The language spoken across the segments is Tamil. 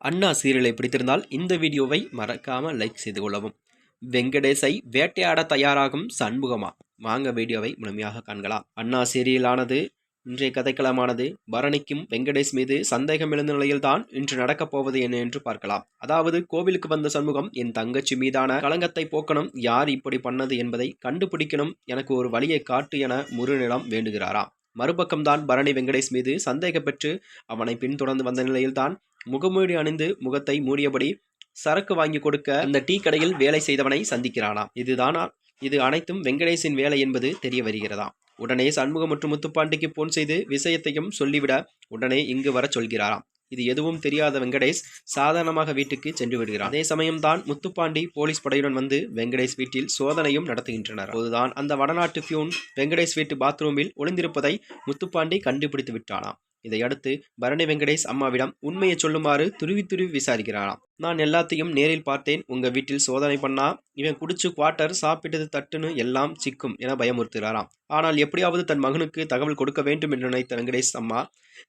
அண்ணா சீரியலை பிடித்திருந்தால் இந்த வீடியோவை மறக்காம லைக் செய்து கொள்ளவும். வெங்கடேஷை வேட்டையாட தயாராகும் சண்முகமா? வாங்க வீடியோவை முழுமையாக காண்கலாம். அண்ணா சீரியலானது இன்றைய கதைக்களமானது பரணிக்கும் வெங்கடேஷ் மீது சந்தேகம் எழுந்த நிலையில்தான் இன்று நடக்கப் போவது என்ன என்று பார்க்கலாம். அதாவது கோவிலுக்கு வந்த சண்முகம் என் தங்கச்சி மீதான களங்கத்தை போக்கணும் யார் இப்படி பண்ணது என்பதை கண்டுபிடிக்கணும் எனக்கு ஒரு வழியை காட்டு என முருநிலம் வேண்டுகிறாராம். மறுபக்கம்தான் பரணி வெங்கடேஷ் மீது சந்தேகப்பெற்று அவனை பின்தொடர்ந்து வந்த நிலையில்தான் முகமூடி அணிந்து முகத்தை மூடியபடி சரக்கு வாங்கி கொடுக்க அந்த டீ கடையில் வேலை செய்தவனை சந்திக்கிறானாம் இதுதானா இது அனைத்தும் வெங்கடேஷின் வேலை என்பது தெரிய வருகிறதாம் உடனே சண்முகம் மற்றும் முத்துப்பாண்டிக்கு போன் செய்து விஷயத்தையும் சொல்லிவிட உடனே இங்கு வர சொல்கிறாராம் இது எதுவும் தெரியாத வெங்கடேஷ் சாதாரணமாக வீட்டுக்கு சென்று விடுகிறார். அதே சமயம்தான் முத்துப்பாண்டி போலீஸ் படையுடன் வந்து வெங்கடேஷ் வீட்டில் சோதனையும் நடத்துகின்றனர். அப்போதுதான் அந்த வடநாட்டு பியூன் வெங்கடேஷ் வீட்டு பாத்ரூமில் ஒளிந்திருப்பதை முத்துப்பாண்டி கண்டுபிடித்து விட்டானாம் இதையடுத்து பரணி வெங்கடேஷ் அம்மாவிடம் உண்மையை சொல்லுமாறு துருவி துருவி விசாரிக்கிறாராம் நான் எல்லாத்தையும் நேரில் பார்த்தேன். உங்கள் வீட்டில் சோதனை பண்ணா இவன் குடிச்சு குவார்ட்டர் சாப்பிட்டது தட்டுன்னு எல்லாம் சிக்கும் என பயமுறுத்துகிறாராம். ஆனால் எப்படியாவது தன் மகனுக்கு தகவல் கொடுக்க வேண்டும் என்று நினைத்த வெங்கடேஷ் அம்மா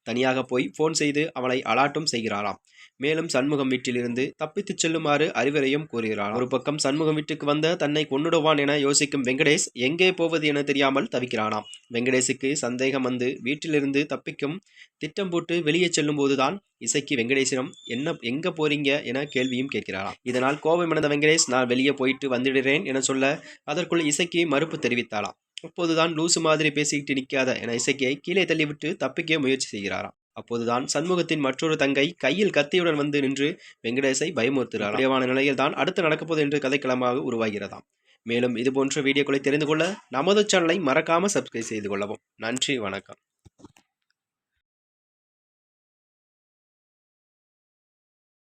தனியாக போய் ஃபோன் செய்து அவளை அலாட்டும் செய்கிறாராம். மேலும் சண்முகம் வீட்டிலிருந்து தப்பித்துச் செல்லுமாறு அறிவுரையும் கூறுகிறார் ஒரு பக்கம் சண்முகம் வீட்டுக்கு வந்த தன்னை கொன்னுடுவான் என யோசிக்கும் வெங்கடேஷ் எங்கே போவது என தெரியாமல் தவிக்கிறானாம். வெங்கடேஷுக்கு சந்தேகம் வந்து வீட்டிலிருந்து தப்பிக்கும் திட்டம் போட்டு வெளியே செல்லும் போதுதான் இசைக்கு வெங்கடேசனம் என்ன எங்க போறீங்க என கேள்வியும் கேட்கிறாராம். இதனால் கோபமடைந்த வெங்கடேஷ் நான் வெளியே போயிட்டு வந்துடுறேன் என சொல்ல அதற்குள் இசைக்கு மறுப்பு தெரிவித்தாளாம். அப்போதுதான் லூசு மாதிரி பேசிக்கிட்டு நிற்காத என இசைக்கியை கீழே தள்ளிவிட்டு தப்பிக்க முயற்சி செய்கிறாராம். அப்போதுதான் சண்முகத்தின் மற்றொரு தங்கை கையில் கத்தியுடன் வந்து நின்று வெங்கடேஷை பயமுறுத்துகிறார் அப்படியான நிலையில் தான் அடுத்து நடக்கப்போது என்று கதைக்களமாக உருவாகிறதாம். மேலும் இதுபோன்ற வீடியோக்களை தெரிந்து கொள்ள நமது சேனலை மறக்காம சப்ஸ்கிரைப் செய்து கொள்ளவும். நன்றி வணக்கம்.